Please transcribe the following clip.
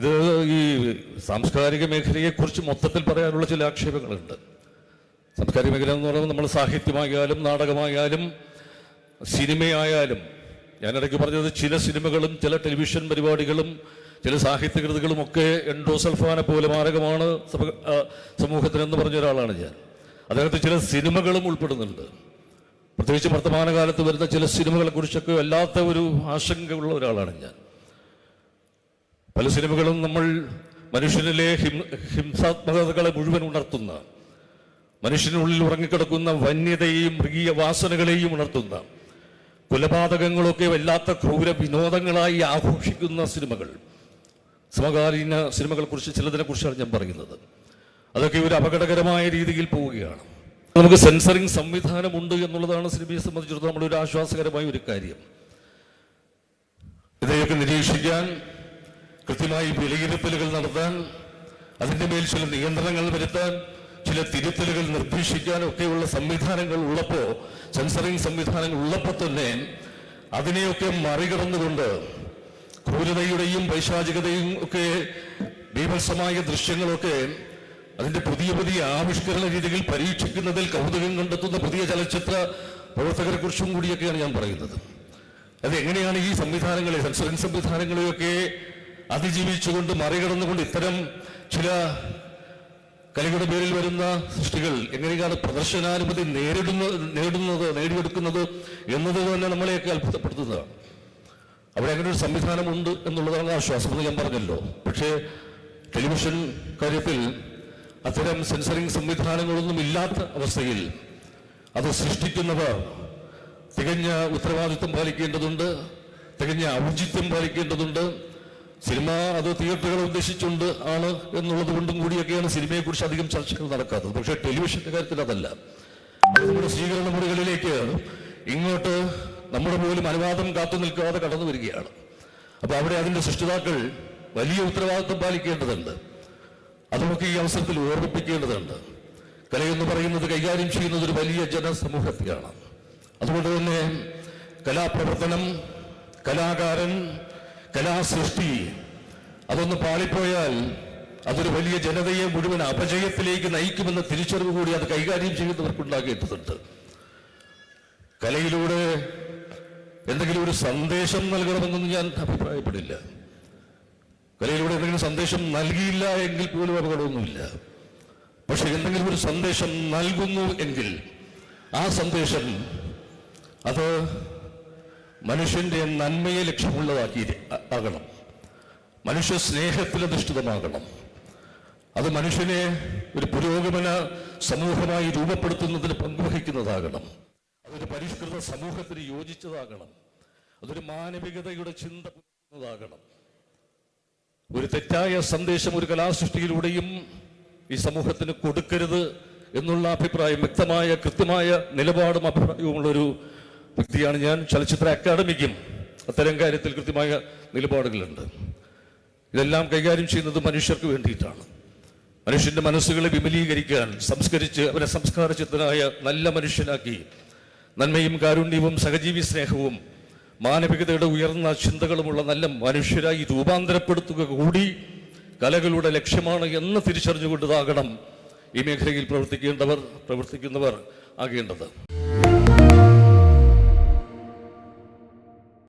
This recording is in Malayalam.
ഇത് ഈ സാംസ്കാരിക മേഖലയെക്കുറിച്ച് മൊത്തത്തിൽ പറയാനുള്ള ചില ആക്ഷേപങ്ങളുണ്ട്. സാംസ്കാരിക മേഖല എന്ന് പറയുമ്പോൾ നമ്മൾ സാഹിത്യമായാലും നാടകമായാലും സിനിമയായാലും ഞാനിടയ്ക്ക് പറഞ്ഞത് ചില സിനിമകളും ചില ടെലിവിഷൻ പരിപാടികളും ചില സാഹിത്യകൃതികളും ഒക്കെ എൻഡോസൾഫാനെ പോലെ മാരകമാണ് സമൂഹത്തിനെന്ന് പറഞ്ഞ ഒരാളാണ് ഞാൻ. അതിനകത്ത് ചില സിനിമകളും ഉൾപ്പെടുന്നുണ്ട്. പ്രത്യേകിച്ച് വർത്തമാനകാലത്ത് വരുന്ന ചില സിനിമകളെക്കുറിച്ചൊക്കെ അല്ലാത്ത ഒരു ആശങ്കയുള്ള ഒരാളാണ് ഞാൻ. പല സിനിമകളും നമ്മൾ മനുഷ്യനിലെ ഹിംസാത്മകതകളെ മുഴുവൻ ഉണർത്തുന്ന മനുഷ്യനുള്ളിൽ ഉറങ്ങിക്കിടക്കുന്ന വന്യതയെയും മൃഗീയ വാസനകളെയും ഉണർത്തുന്ന കൊലപാതകങ്ങളൊക്കെ വല്ലാത്ത ക്രൂര വിനോദങ്ങളായി ആഘോഷിക്കുന്ന സിനിമകൾ. സമകാലീന സിനിമകളെ കുറിച്ച് ചിലതിനെ കുറിച്ചാണ് ഞാൻ പറയുന്നത്. അതൊക്കെ ഒരു അപകടകരമായ രീതിയിൽ പോവുകയാണ്. നമുക്ക് സെൻസറിങ് സംവിധാനമുണ്ട് എന്നുള്ളതാണ് സിനിമയെ സംബന്ധിച്ചിടത്തോളം നമ്മളൊരു ആശ്വാസകരമായ ഒരു കാര്യം. ഇതേയൊക്കെ നിരീക്ഷിക്കാൻ കൃത്യമായി വിലയിരുത്തലുകൾ നടത്താൻ അതിന്റെ മേൽ ചില നിയന്ത്രണങ്ങൾ വരുത്താൻ ചില തിരുത്തലുകൾ നിർദ്ദേശിക്കാൻ ഒക്കെയുള്ള സംവിധാനങ്ങൾ ഉള്ളപ്പോൾ സെൻസറിങ് സംവിധാനങ്ങൾ ഉള്ളപ്പോൾ തന്നെ അതിനെയൊക്കെ മറികടന്നുകൊണ്ട് ക്രൂരതയുടെയും പൈശാചികതയും ഒക്കെ ബീഭത്സമായ ദൃശ്യങ്ങളൊക്കെ അതിന്റെ പുതിയ പുതിയ ആവിഷ്കരണ രീതികൾ പരീക്ഷിക്കുന്നതിൽ കൗതുകം കണ്ടെത്തുന്ന പുതിയ ചലച്ചിത്ര പ്രവർത്തകരെ കുറിച്ചും കൂടിയൊക്കെയാണ് ഞാൻ പറയുന്നത്. അത് എങ്ങനെയാണ് ഈ സംവിധാനങ്ങളെ സെൻസറിങ് സംവിധാനങ്ങളെയൊക്കെ അതിജീവിച്ചുകൊണ്ട് മറികടന്നുകൊണ്ട് ഇത്തരം ചില കലയുടെ പേരിൽ വരുന്ന സൃഷ്ടികൾ എങ്ങനെയാണ് പ്രദർശനാനുമതി നേരിടുന്ന നേടുന്നത് നേടിയെടുക്കുന്നത് എന്നത് തന്നെ നമ്മളെയൊക്കെ അത്ഭുതപ്പെടുത്തുന്നതാണ്. അവിടെ അങ്ങനെ ഒരു സംവിധാനമുണ്ട് എന്നുള്ളതാണ് ആശ്വാസം എന്ന് ഞാൻ പറഞ്ഞല്ലോ. പക്ഷേ ടെലിവിഷൻ കാര്യത്തിൽ അത്തരം സെൻസറിങ് സംവിധാനങ്ങളൊന്നും ഇല്ലാത്ത അവസ്ഥയിൽ അത് സൃഷ്ടിക്കുന്നവർ തികഞ്ഞ ഉത്തരവാദിത്വം പാലിക്കേണ്ടതുണ്ട് തികഞ്ഞ ഔചിത്യം പാലിക്കേണ്ടതുണ്ട് സിനിമ അത് തിയേറ്ററുകളെ ഉദ്ദേശിച്ചുകൊണ്ട് ആണ് എന്നുള്ളത് കൊണ്ടും കൂടിയൊക്കെയാണ് സിനിമയെക്കുറിച്ച് അധികം ചർച്ചകൾ നടക്കാത്തത്. പക്ഷേ ടെലിവിഷന്റെ കാര്യത്തിൽ അതല്ല. അത് നമ്മുടെ സ്വീകരണ മുറികളിലേക്ക് ഇങ്ങോട്ട് നമ്മുടെ പോലും അനുവാദം കാത്തു നിൽക്കാതെ കടന്നു വരികയാണ്. അപ്പൊ അവിടെ അതിന്റെ സൃഷ്ടിതാക്കൾ വലിയ ഉത്തരവാദിത്വം പാലിക്കേണ്ടതുണ്ട്. അത് നമുക്ക് ഈ അവസരത്തിൽ ഓർമ്മിപ്പിക്കേണ്ടതുണ്ട്. കലയെന്ന് പറയുന്നത് കൈകാര്യം ചെയ്യുന്നത് ഒരു വലിയ ജനസമൂഹത്തെയാണ്. അതുകൊണ്ട് തന്നെ കലാപ്രവർത്തനം കലാകാരൻ കലാസൃഷ്ടി. അതൊന്ന് പാളിപ്പോയാൽ അതൊരു വലിയ ജനതയെ മുഴുവൻ അപജയത്തിലേക്ക് നയിക്കുമെന്ന തിരിച്ചറിവ് കൂടി അത് കൈകാര്യം ചെയ്യുന്നവർക്കുണ്ടാകേണ്ടതുണ്ട് കലയിലൂടെ എന്തെങ്കിലും ഒരു സന്ദേശം നൽകണമെന്നൊന്നും ഞാൻ അഭിപ്രായപ്പെടില്ല. കലയിലൂടെ എന്തെങ്കിലും സന്ദേശം നൽകിയില്ല എങ്കിൽ പോലും അപകടമൊന്നുമില്ല. പക്ഷെ എന്തെങ്കിലും ഒരു സന്ദേശം നൽകുന്നു എങ്കിൽ ആ സന്ദേശം അത് മനുഷ്യന്റെ നന്മയെ ലക്ഷ്യമുള്ളതാക്കി ആകണം. മനുഷ്യ സ്നേഹത്തിൽ അധിഷ്ഠിതമാകണം. അത് മനുഷ്യനെ ഒരു പുരോഗമന സമൂഹമായി രൂപപ്പെടുത്തുന്നതിന് പങ്കുവഹിക്കുന്നതാകണം. അതൊരു പരിഷ്കൃത സമൂഹത്തിന് യോജിച്ചതാകണം. അതൊരു മാനവികതയുടെ ചിന്ത ഒരു തെറ്റായ സന്ദേശം ഒരു കലാസൃഷ്ടിയിലൂടെയും ഈ സമൂഹത്തിന് കൊടുക്കരുത് എന്നുള്ള അഭിപ്രായം വ്യക്തമായ കൃത്യമായ നിലപാടും അഭിപ്രായവുമുള്ള ഒരു വ്യക്തിയാണ് ഞാൻ. ചലച്ചിത്ര അക്കാദമിക്കും അത്തരം കാര്യത്തിൽ കൃത്യമായ നിലപാടുകളുണ്ട്. ഇതെല്ലാം കൈകാര്യം ചെയ്യുന്നത് മനുഷ്യർക്ക് വേണ്ടിയിട്ടാണ്. മനുഷ്യന്റെ മനസ്സുകളെ വിപുലീകരിക്കാൻ സംസ്കരിച്ച് അവരെ സംസ്കാരചിത്തനായ നല്ല മനുഷ്യനാക്കി നന്മയും കാരുണ്യവും സഹജീവി സ്നേഹവും മാനവികതയുടെ ഉയർന്ന ചിന്തകളുമുള്ള നല്ല മനുഷ്യരായി രൂപാന്തരപ്പെടുത്തുക കൂടി കലകളുടെ ലക്ഷ്യമാണ് എന്ന് തിരിച്ചറിഞ്ഞുകൊണ്ടതാകണം ഈ മേഖലയിൽ പ്രവർത്തിക്കേണ്ടവർ പ്രവർത്തിക്കുന്നവർ ആകേണ്ടത്.